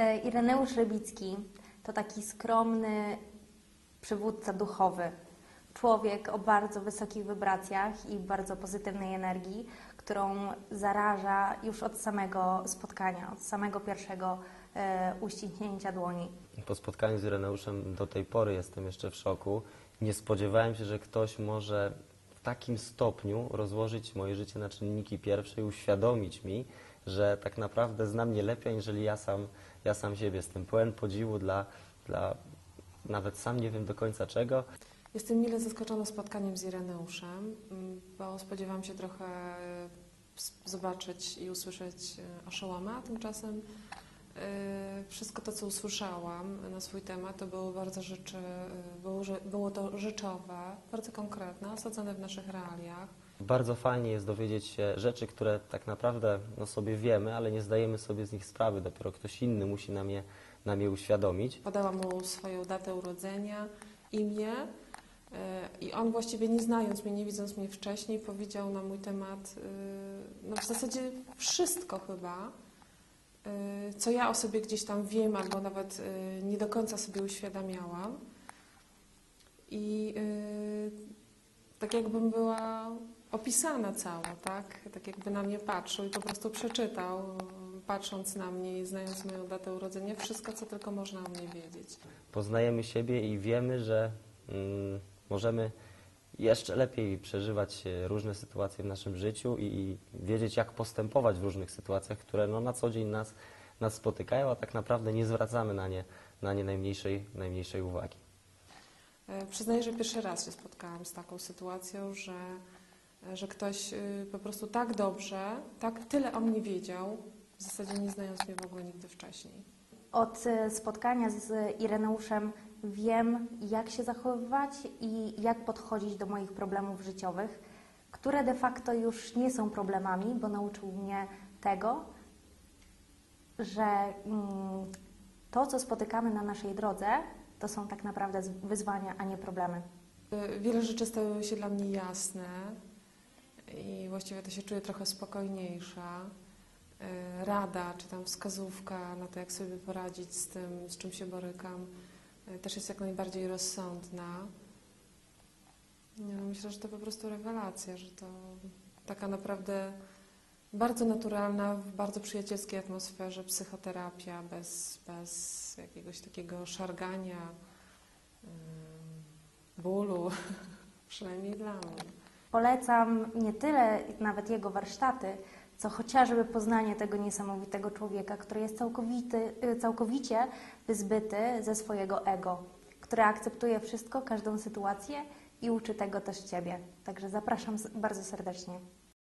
E, Ireneusz Rybicki to taki skromny przywódca duchowy. Człowiek o bardzo wysokich wibracjach i bardzo pozytywnej energii, którą zaraża już od samego spotkania, od samego pierwszego e, uściśnięcia dłoni. Po spotkaniu z Ireneuszem do tej pory jestem jeszcze w szoku. Nie spodziewałem się, że ktoś może w takim stopniu rozłożyć moje życie na czynniki pierwsze i uświadomić mi, że tak naprawdę zna mnie lepiej, aniżeli ja sam, ja sam siebie. Jestem pełen podziwu dla, dla nawet sam nie wiem do końca czego. Jestem mile zaskoczona spotkaniem z Ireneuszem, m, bo spodziewałam się trochę e, zobaczyć i usłyszeć e, oszołoma, a tymczasem wszystko to, co usłyszałam na swój temat, to było bardzo rzeczy, e, było, było to rzeczowe, bardzo konkretne, osadzone w naszych realiach. Bardzo fajnie jest dowiedzieć się rzeczy, które tak naprawdę no, sobie wiemy, ale nie zdajemy sobie z nich sprawy. Dopiero ktoś inny musi nam je, nam je uświadomić. Podałam mu swoją datę urodzenia, imię e, i on właściwie nie znając mnie, nie widząc mnie wcześniej, powiedział na mój temat no w zasadzie wszystko chyba, co ja o sobie gdzieś tam wiem albo nawet e, nie do końca sobie uświadamiałam. I e, tak jakbym była opisana cała, tak? Tak jakby na mnie patrzył i po prostu przeczytał, patrząc na mnie i znając moją datę urodzenia, wszystko, co tylko można o mnie wiedzieć. poznajemy siebie i wiemy, że mm, możemy jeszcze lepiej przeżywać e, różne sytuacje w naszym życiu i, i wiedzieć, jak postępować w różnych sytuacjach, które no, na co dzień nas, nas spotykają, a tak naprawdę nie zwracamy na nie, na nie najmniejszej, najmniejszej uwagi. E, Przyznaję, że pierwszy raz się spotkałam z taką sytuacją, że, że ktoś po prostu tak dobrze, tak tyle o mnie wiedział, w zasadzie nie znając mnie w ogóle nigdy wcześniej. Od e, spotkania z Ireneuszem wiem, jak się zachowywać i jak podchodzić do moich problemów życiowych, które de facto już nie są problemami, bo nauczył mnie tego, że mm, to, co spotykamy na naszej drodze, to są tak naprawdę wyzwania, a nie problemy. Y, Wiele rzeczy stały się dla mnie jasne i właściwie to się czuję trochę spokojniejsza. Y, Rada, czy tam wskazówka na to, jak sobie poradzić z tym, z czym się borykam, y, też jest jak najbardziej rozsądna. No myślę, że to po prostu rewelacja, że to taka naprawdę bardzo naturalna, w bardzo przyjacielskiej atmosferze psychoterapia, bez, bez jakiegoś takiego szargania, bólu, przynajmniej dla mnie. Polecam nie tyle nawet jego warsztaty, co chociażby poznanie tego niesamowitego człowieka, który jest całkowity, y, całkowicie wyzbyty ze swojego ego, który akceptuje wszystko, każdą sytuację i uczy tego też Ciebie. Także zapraszam bardzo serdecznie.